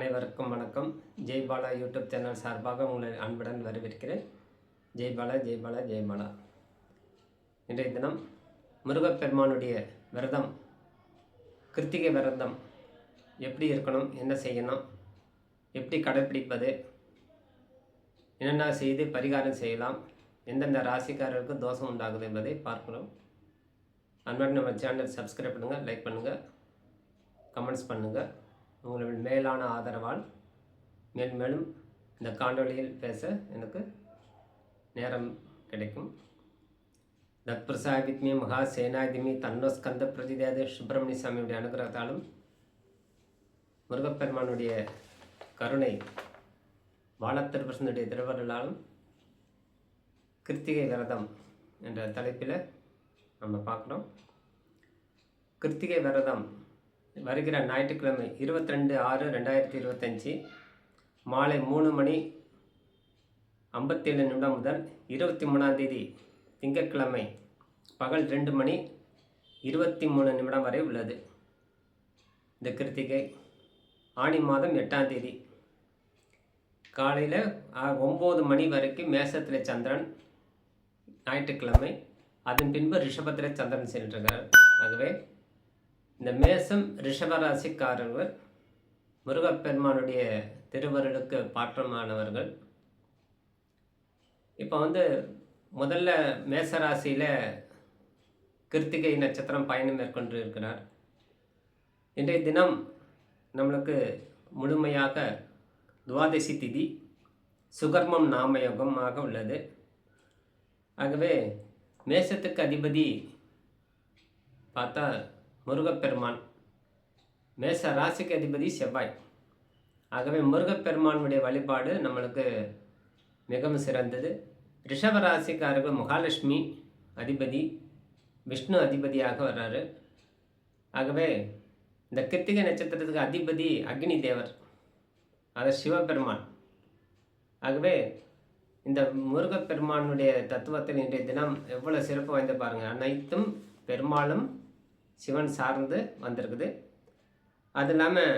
அனைவருக்கும் வணக்கம். Jaibala YouTube channel சார்பாக உங்களை அன்புடன் வரவேற்கிறேன். ஜெய்பாலா ஜெய்பாலா ஜெய்பாலா இன்றைய தினம் முருகப்பெருமானுடைய விரதம் கிருத்திகை விரதம் எப்படி இருக்கணும் என்ன செய்யணும் எப்படி கடைப்பிடிப்பது என்னென்ன செய்து பரிகாரம் செய்யலாம் எந்தெந்த ராசிக்காரருக்கு தோஷம் உண்டாகுது என்பதை பார்க்கிறோம் அன்புடன் நம்ம சேனல் சப்ஸ்கிரைப் பண்ணுங்கள் லைக் பண்ணுங்கள் கமெண்ட்ஸ் பண்ணுங்கள் உங்களின் மேலான ஆதரவால் மேன்மேலும் இந்த காணொலியில் பேச எனக்கு நேரம் கிடைக்கும். தத்பிரசாதித்மி மகா சேனாதிமி தன்னோஸ்கந்த பிரதிதேத சுப்பிரமணிய சாமியுடைய அனுகிரகத்தாலும் முருகப்பெருமானுடைய கருணை வாழத்திருப்பசனுடைய திருவருளாலும் கிருத்திகை விரதம் என்ற தலைப்பில் நம்ம பார்க்குறோம். கிருத்திகை விரதம் வருகிற ஞாயிற்றுக்கிழமை இருபத்தி ரெண்டு ஆறு ரெண்டாயிரத்தி இருபத்தஞ்சி மாலை மூணு மணி ஐம்பத்தேழு நிமிடம் முதல் இருபத்தி மூணாம் தேதி திங்கட்கிழமை பகல் ரெண்டு மணி இருபத்தி மூணு நிமிடம் வரை உள்ளது. இந்த கிருத்திகை ஆணி மாதம் எட்டாம் தேதி. காலையில் ஒம்பது மணி வரைக்கும் மேசத்தில் சந்திரன் ஞாயிற்றுக்கிழமை அதன் பின்பு ரிஷபத்தில் சந்திரன் சென்றிருக்கிறார். ஆகவே இந்த மேசம் ரிஷபராசிக்காரர்கள் முருகப்பெருமானுடைய திருவருளுக்கு பாற்றமானவர்கள். இப்போ வந்து முதல்ல மேசராசியில் கிருத்திகை நட்சத்திரம் பயணம் மேற்கொண்டு இருக்கிறார். இன்றைய தினம் நம்மளுக்கு முழுமையாக துவாதசி திதி சுகர்மம் நாமயோகமாக உள்ளது. ஆகவே மேசத்துக்கு அதிபதி பார்த்தா முருகப்பெருமான். மேச ராசிக்கு அதிபதி செவ்வாய். ஆகவே முருகப்பெருமானுடைய வழிபாடு நம்மளுக்கு மிகவும் சிறந்தது. ரிஷப ராசிக்காரர்கள் மகாலட்சுமி அதிபதி விஷ்ணு அதிபதியாக வர்றாரு. ஆகவே இந்த கிருத்திகை நட்சத்திரத்துக்கு அதிபதி அக்னி தேவர் அது சிவபெருமான். ஆகவே இந்த முருகப்பெருமானுடைய தத்துவத்தில் இன்றைய தினம் எவ்வளோ சிறப்பு வாய்ந்த பாருங்கள் அனைத்தும் பெருமாளும் சிவன் சார்ந்து வந்திருக்குது. அது இல்லாமல்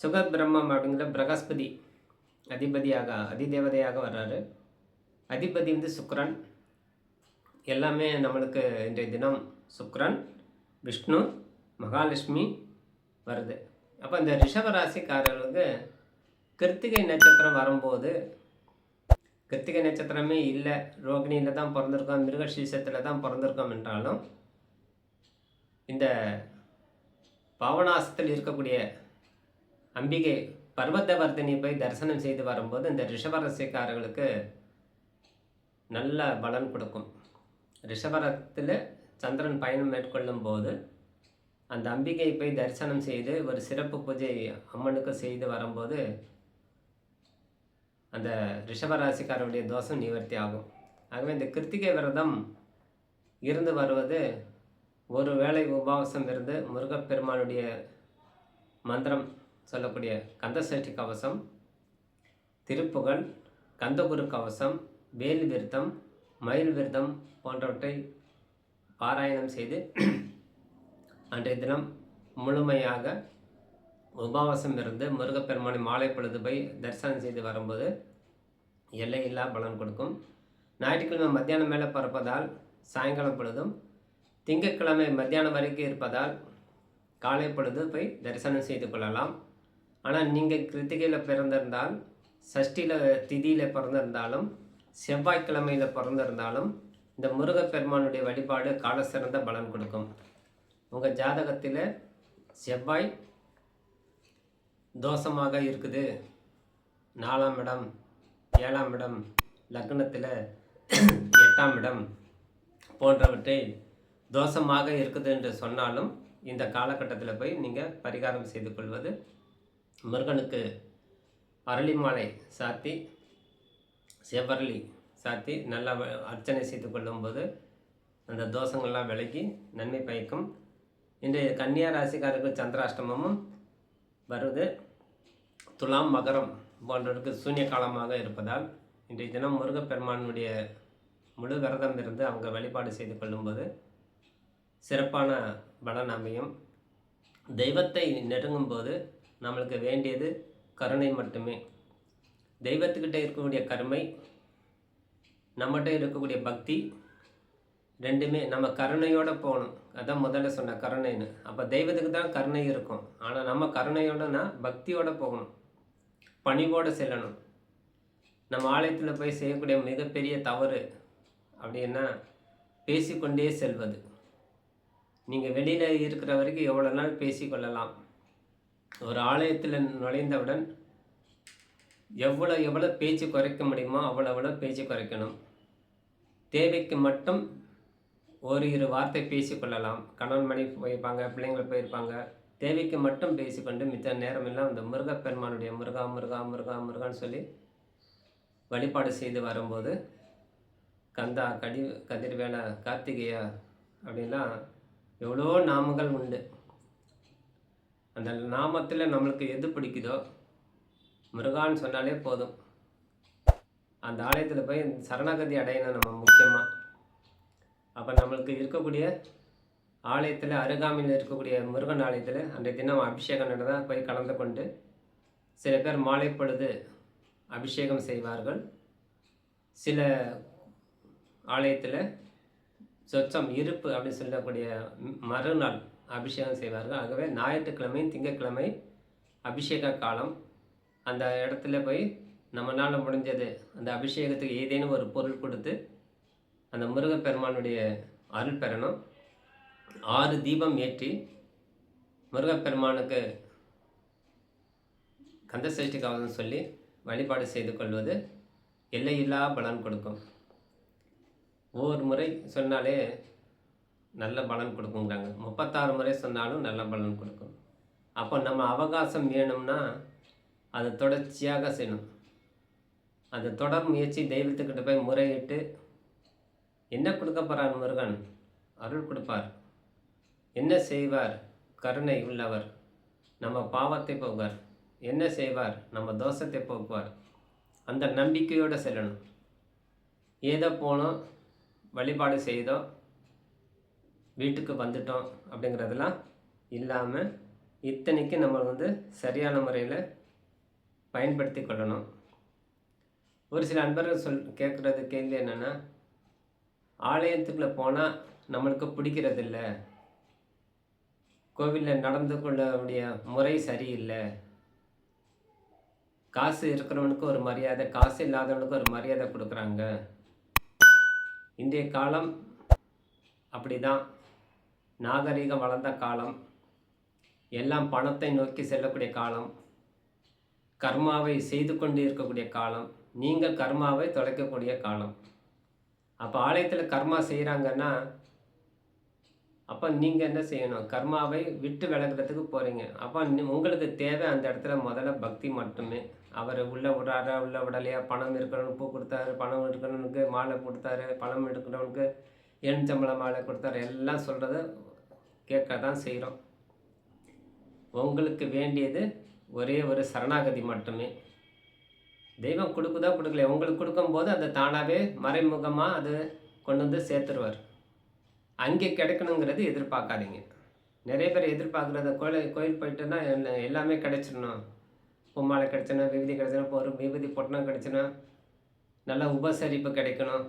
சுகபிரம்மம் அப்படிங்கிற பிரகஸ்பதி அதிபதியாக அதிதேவதையாக வர்றாரு. அதிபதி வந்து சுக்ரன். எல்லாமே நம்மளுக்கு இன்றைய தினம் சுக்ரன் விஷ்ணு மகாலட்சுமி வருது. அப்போ இந்த ரிஷபராசிக்காரர்களுக்கு கிருத்திகை நட்சத்திரம் வரும்போது கிருத்திகை நட்சத்திரமே இல்லை. ரோகிணியில் தான் பிறந்திருக்கோம் மிருகசீசத்தில் தான் பிறந்திருக்கோம் என்றாலும் இந்த பாவனாசத்தில் இருக்கக்கூடிய அம்பிகை பர்வதவர்தினி போய் தரிசனம் செய்து வரும்போது இந்த ரிஷபரசிக்காரர்களுக்கு நல்ல பலன் கொடுக்கும். ரிஷபரத்தில் சந்திரன் பயணம் மேற்கொள்ளும் போது அந்த அம்பிகை போய் தரிசனம் செய்து ஒரு சிறப்பு பூஜை அம்மனுக்கு செய்து வரும்போது அந்த ரிஷபராசிக்காரருடைய தோஷம் நிவர்த்தி ஆகும். ஆகவே இந்த கிருத்திகை விரதம் இருந்து வருவது ஒரு வேளை உபவாசம் இருந்து முருகப்பெருமானுடைய மந்திரம் சொல்லக்கூடிய கந்தசஷ்டி கவசம் திருப்புகழ் கந்தகுரு கவசம் வேல் விருத்தம் மயில் விருத்தம் போன்றவற்றை பாராயணம் செய்து அன்றைய தினம் முழுமையாக உபவாசம் இருந்து முருகப்பெருமானை மாலை பொழுது போய் தரிசனம் செய்து வரும்போது எல்லையில்லா பலன் கொடுக்கும். ஞாயிற்றுக்கிழமை மத்தியானம் மேலே பறப்பதால் சாயங்காலம் பொழுதும் திங்கட்கிழமை மத்தியானம் வரைக்கும் இருப்பதால் காலை பொழுது போய் தரிசனம் செய்து கொள்ளலாம். ஆனால் நீங்கள் கிருத்திகையில் பிறந்திருந்தால் சஷ்டியில் திதியில் பிறந்திருந்தாலும் செவ்வாய்க்கிழமையில் பிறந்திருந்தாலும் இந்த முருகப்பெருமானுடைய வழிபாடு கால சிறந்த பலன் கொடுக்கும். உங்கள் ஜாதகத்தில் செவ்வாய் தோஷமாக இருக்குது. நாலாம் இடம் ஏழாம் இடம் லக்னத்தில் எட்டாம் இடம் போன்றவற்றை தோஷமாக இருக்குது என்று சொன்னாலும் இந்த காலகட்டத்தில் போய் நீங்கள் பரிகாரம் செய்து கொள்வது முருகனுக்கு அரளி மாலை சாத்தி செவ்வரளி சாத்தி நல்லா வ- அர்ச்சனை செய்து கொள்ளும்போது அந்த தோஷங்கள்லாம் விலகி நன்மை பயக்கும். இன்றைய கன்னியா ராசிக்காரருக்கு சந்திராஷ்டமமும் வருது. துலாம் மகரம் போன்றவருக்கு சூன்ய காலமாக இருப்பதால் இன்றைய தினம் முருகப்பெருமானுடைய முழு விரதம் இருந்து அவங்க வழிபாடு செய்து கொள்ளும்போது சிறப்பான பலன் அமையும். தெய்வத்தை நெருங்கும்போது நம்மளுக்கு வேண்டியது கருணை மட்டுமே. தெய்வத்துக்கிட்ட இருக்கக்கூடிய கருமை நம்மகிட்ட இருக்கக்கூடிய பக்தி ரெண்டுமே நம்ம கருணையோடு போகணும். அதான் முதல்ல சொன்ன கருணைன்னு. அப்போ தெய்வத்துக்கு தான் கருணை இருக்கும். ஆனால் நம்ம கருணையோடனா பக்தியோடு போகணும். பணிவோடு செல்லணும். நம்ம ஆலயத்தில் போய் செய்யக்கூடிய மிகப்பெரிய தவறு அப்படின்னா பேசிக்கொண்டே செல்வது. நீங்கள் வெளியில் இருக்கிற வரைக்கும் எவ்வளோ நாள் பேசிக்கொள்ளலாம்? ஒரு ஆலயத்தில் நுழைந்தவுடன் எவ்வளோ எவ்வளோ பேச்சு குறைக்க முடியுமோ அவ்வளோ அவ்வளோ பேச்சு குறைக்கணும். தேவைக்கு மட்டும் ஒரு இரு வார்த்தை பேசிக்கொள்ளலாம். கணவன் மணி போயிருப்பாங்க பிள்ளைங்கள் போயிருப்பாங்க. தேவைக்கு மட்டும் பேசிக்கொண்டு மித்த நேரமெல்லாம் அந்த முருகப்பெருமானுடைய முருகா முருகா முருகா முருகான்னு சொல்லி வழிபாடு செய்து வரும்போது கந்தா கடி கதிர்வேலா கார்த்திகேயா அப்படின்லாம் எவ்வளோ நாமங்கள் உண்டு. அந்த நாமத்தில் நம்மளுக்கு எது பிடிக்குதோ முருகான்னு சொன்னாலே போதும். அந்த ஆலயத்தில் போய் சரணாகதி அடையணும் நம்ம முக்கியமாக அப்போ நம்மளுக்கு இருக்கக்கூடிய ஆலயத்தில் அருகாமையில் இருக்கக்கூடிய முருகன் ஆலயத்தில் அன்றைய தினம் அபிஷேகம் நடந்தால் போய் கலந்து கொண்டு சில பேர் மாலை பொழுது அபிஷேகம் செய்வார்கள். சில ஆலயத்தில் சொச்சம் இருப்பு அப்படின்னு சொல்லக்கூடிய மறுநாள் அபிஷேகம் செய்வார்கள். ஆகவே ஞாயிற்றுக்கிழமை திங்கட்கிழமை அபிஷேக காலம். அந்த இடத்துல போய் நம்மளால் முடிஞ்சது அந்த அபிஷேகத்துக்கு ஏதேனும் ஒரு பொருள் கொடுத்து அந்த முருகப்பெருமானுடைய அருள் பெறணும். ஆறு தீபம் ஏற்றி முருகப்பெருமானுக்கு கந்தசஷ்டி கவசம் சொல்லி வழிபாடு செய்து கொள்வது எல்லையில்லா பலன் கொடுக்கும். ஒவ்வொரு முறை சொன்னாலே நல்ல பலன் கொடுக்குங்கிறாங்க முப்பத்தாறு முறை சொன்னாலும் நல்ல பலன் கொடுக்கும். அப்போ நம்ம அவகாசம் வேணும்னா அது தொடர்ச்சியாக செய்யணும். அந்த தொடர் முயற்சி தெய்வத்துக்கிட்ட போய் முறையிட்டு என்ன கொடுக்க போகிறார் முருகன்? அருள் கொடுப்பார். என்ன செய்வார்? கருணை உள்ளவர். நம்ம பாவத்தை போக்குவார். என்ன செய்வார்? நம்ம தோஷத்தை போக்குவார். அந்த நம்பிக்கையோடு செல்லணும். ஏதோ போனோம் வழிபாடு செய்தோம். வீட்டுக்கு வந்துட்டோம் அப்படிங்கிறதெல்லாம் இல்லாமல் இத்தனைக்கும் நம்ம வந்து சரியான முறையில் பயன்படுத்தி கொள்ளணும். ஒரு சில அன்பர்கள் சொல் கேட்குறது கேள்வி என்னென்னா ஆலயத்துக்குள்ளே போனால் நம்மளுக்கு பிடிக்கிறதில்ல. கோவிலில் நடந்து கொள்ளக்கூடிய முறை சரியில்லை. காசு இருக்கிறவனுக்கு ஒரு மரியாதை காசு இல்லாதவனுக்கு ஒரு மரியாதை கொடுக்குறாங்க. இன்றைய காலம் அப்படி தான் நாகரிகம் வளர்ந்த காலம். எல்லாம் பணத்தை நோக்கி செல்லக்கூடிய காலம். கர்மாவை செய்து கொண்டு இருக்கக்கூடிய காலம். நீங்கள் கர்மாவை தொலைக்கக்கூடிய காலம். அப்போ ஆலயத்தில் கர்மா செய்கிறாங்கன்னா அப்போ நீங்கள் என்ன செய்யணும்? கர்மாவை விட்டு விளங்குறதுக்கு போகிறீங்க அப்போ உங்களுக்கு தேவை அந்த இடத்துல முதல்ல பக்தி மட்டுமே. அவர் உள்ள விடாரா உள்ள விடலையா? பணம் இருக்கிறவனுக்கு பூ கொடுத்தாரு பணம் எடுக்கிறவனுக்கு மாலை கொடுத்தாரு பணம் எடுக்கிறவனுக்கு எண்சம்பள மாலை கொடுத்தாரு எல்லாம் சொல்கிறத கேட்க தான் செய்கிறோம் உங்களுக்கு வேண்டியது ஒரே ஒரு சரணாகதி மட்டுமே. தெய்வம் கொடுக்குதா கொடுக்கல உங்களுக்கு கொடுக்கும்போது அது தானாகவே மறைமுகமாக அது கொண்டு வந்து சேர்த்துருவார். அங்கே கிடைக்கணுங்கிறது எதிர்பார்க்காதீங்க. நிறைய பேர் எதிர்பார்க்குறத கோயில் கோயில் போயிட்டுன்னா என்ன- எல்லாமே கிடைச்சிடணும். பொம்மாலை கிடச்சினா விபூதி கிடச்சினா ஒரு விபூதி பொட்டணம் கிடச்சினா நல்ல உபசரிப்பு கிடைக்கணும்.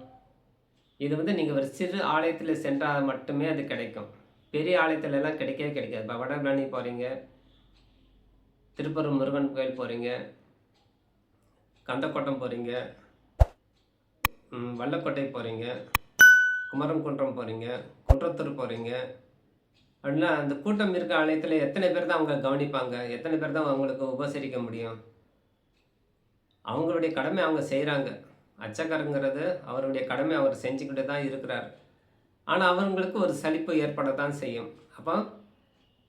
இது வந்து நீங்கள் ஒரு சிறு ஆலயத்தில் சென்றால் மட்டுமே அது கிடைக்கும். பெரிய ஆலயத்துலலாம் கிடைக்கவே கிடைக்காது. இப்போ வடபழனி போகிறீங்க திருப்பூர் முருகன் கோயில் போகிறீங்க கந்தக்கோட்டம் போகிறீங்க வல்லக்கோட்டை போகிறீங்க குமரம் குன்றம் போகிறீங்க குன்றத்தூர் போகிறீங்க அப்படின்னா அந்த கூட்டம் இருக்க ஆலயத்தில் எத்தனை பேர் தான் அவங்க கவனிப்பாங்க? எத்தனை பேர் தான் அவங்களுக்கு உபசரிக்க முடியும்? அவங்களுடைய கடமை அவங்க செய்கிறாங்க அச்சக்காரங்கிறது அவருடைய கடமை அவர் செஞ்சுக்கிட்டு தான் இருக்கிறார். ஆனால் அவங்களுக்கு ஒரு சலிப்பு ஏற்பட தான் செய்யும். அப்போ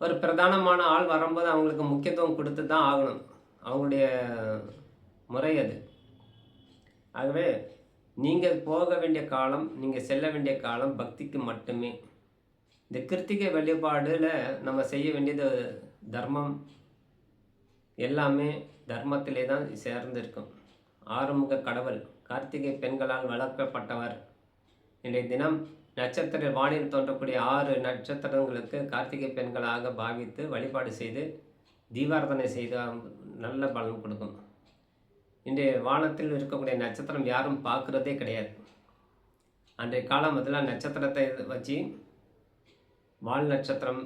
ஒரு பிரதானமான ஆள் வரும்போது அவங்களுக்கு முக்கியத்துவம் கொடுத்து தான் ஆகணும். அவங்களுடைய முறை அது. ஆகவே நீங்கள் போக வேண்டிய காலம் நீங்கள் செல்ல வேண்டிய காலம் பக்திக்கு மட்டுமே. இந்த கிருத்திகை வழிபாடில் நம்ம செய்ய வேண்டியது தர்மம். எல்லாமே தர்மத்திலே தான் சேர்ந்திருக்கும். ஆறுமுக கடவுள் கார்த்திகை பெண்களால் வளர்க்கப்பட்டவர். இன்றைய தினம் நட்சத்திர வானில் தோன்றக்கூடிய ஆறு நட்சத்திரங்களுக்கு கார்த்திகை பெண்களாக பாவித்து வழிபாடு செய்து தீபார்த்தனை செய்து நல்ல பலன் கொடுக்கும். இன்றைய வானத்தில் இருக்கக்கூடிய நட்சத்திரம் யாரும் பார்க்குறதே கிடையாது. அன்றைய காலம் அதில் நட்சத்திரத்தை வச்சு வால் நட்சத்திரம்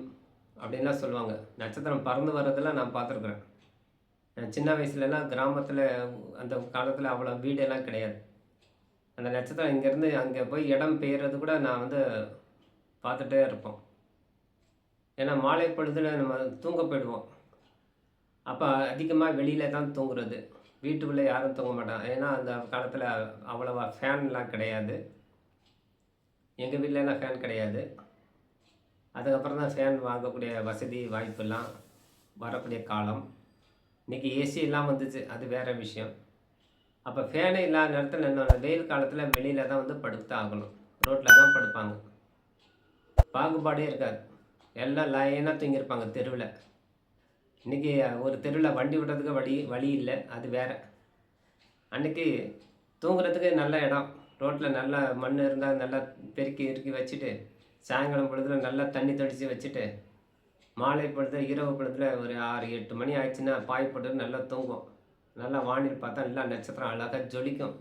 அப்படின்லாம் சொல்லுவாங்க. நட்சத்திரம் பறந்து வர்றதெல்லாம் நான் பார்த்துருக்குறேன். நான் சின்ன வயசுலலாம் கிராமத்தில் அந்த காலத்தில் அவ்வளோ வீடெல்லாம் கிடையாது. அந்த நட்சத்திரம் இங்கேருந்து அங்கே போய் இடம் பெயர்றது கூட நான் வந்து பார்த்துட்டே இருப்போம். ஏன்னா மாலை பொழுதுல நம்ம தூங்க போயிடுவோம். அப்போ அதிகமாக வெளியில் தான் தூங்குறது. வீட்டுக்குள்ளே யாரும் தூங்க மாட்டாங்க. ஏன்னா அந்த காலத்தில் அவ்வளோவா ஃபேன்லாம் கிடையாது. எங்கள் வீட்டிலலாம் ஃபேன் கிடையாது. அதுக்கப்புறம் தான் ஃபேன் வாங்கக்கூடிய வசதி வாய்ப்பெல்லாம் வரக்கூடிய காலம். இன்றைக்கி ஏசி எல்லாம் வந்துச்சு. அது வேறு விஷயம். அப்போ ஃபேனே இல்லாத நேரத்தில் என்ன வெயில் காலத்தில் வெளியில் தான் வந்து படுத்து ஆகணும். ரோட்டில் தான் படுப்பாங்க. பாகுபாடே இருக்காது. எல்லாம் லைனாக தூங்கியிருப்பாங்க தெருவில். இன்றைக்கி ஒரு தெருவில் வண்டி விடுறதுக்கு வழி வழி இல்லை. அது வேறு. அன்றைக்கி தூங்குறதுக்கு நல்ல இடம். ரோட்டில் நல்லா மண் இருந்தால் நல்லா பெருக்கி இறுக்கி வச்சுட்டு சாயங்காலம் பொழுதுல நல்லா தண்ணி தெளித்து வச்சுட்டு மாலை பொழுது இரவு பொழுதுல ஒரு ஆறு எட்டு மணி ஆயிடுச்சுன்னா பாய் போட்டு நல்லா தூங்கும் நல்லா வானில் பார்த்தா நல்லா நட்சத்திரம் அழகாக ஜொலிக்கும்.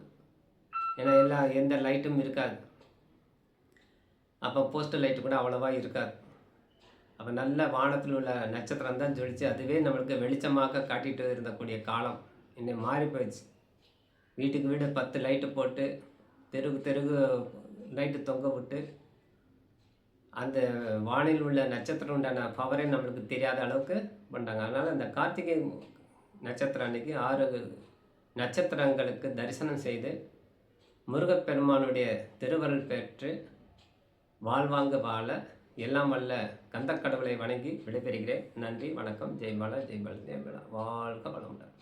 ஏன்னா எல்லா எந்த லைட்டும் இருக்காது. அப்போ போஸ்டர் லைட்டு கூட அவ்வளோவா இருக்காது. அப்போ நல்ல வானத்தில் உள்ள நட்சத்திரம் தான் ஜொலிச்சு அதுவே நம்மளுக்கு வெளிச்சமாக காட்டிட்டு இருந்தக்கூடிய காலம். இன்னும் மாறி போயிடுச்சு. வீட்டுக்கு வீடு பத்து லைட்டு போட்டு தெருவுக்கு தெருவு லைட்டு தொங்க விட்டு அந்த வானில் உள்ள நட்சத்திரம் உண்டான பவரே நம்மளுக்கு தெரியாத அளவுக்கு பண்ணுறாங்க அதனால் அந்த கார்த்திகை நட்சத்திரம் அன்னைக்கு ஆறு நட்சத்திரங்களுக்கு தரிசனம் செய்து முருகப்பெருமானுடைய திருவருள் பெற்று வாழ்வாங்க வாழ எல்லாம் வல்ல கந்தக்கடவுளை வணங்கி விடைபெறுகிறேன். நன்றி வணக்கம். ஜெய்பாலா ஜெய்பாலா ஜெய்பாலா வாழ்க வளமுடன்.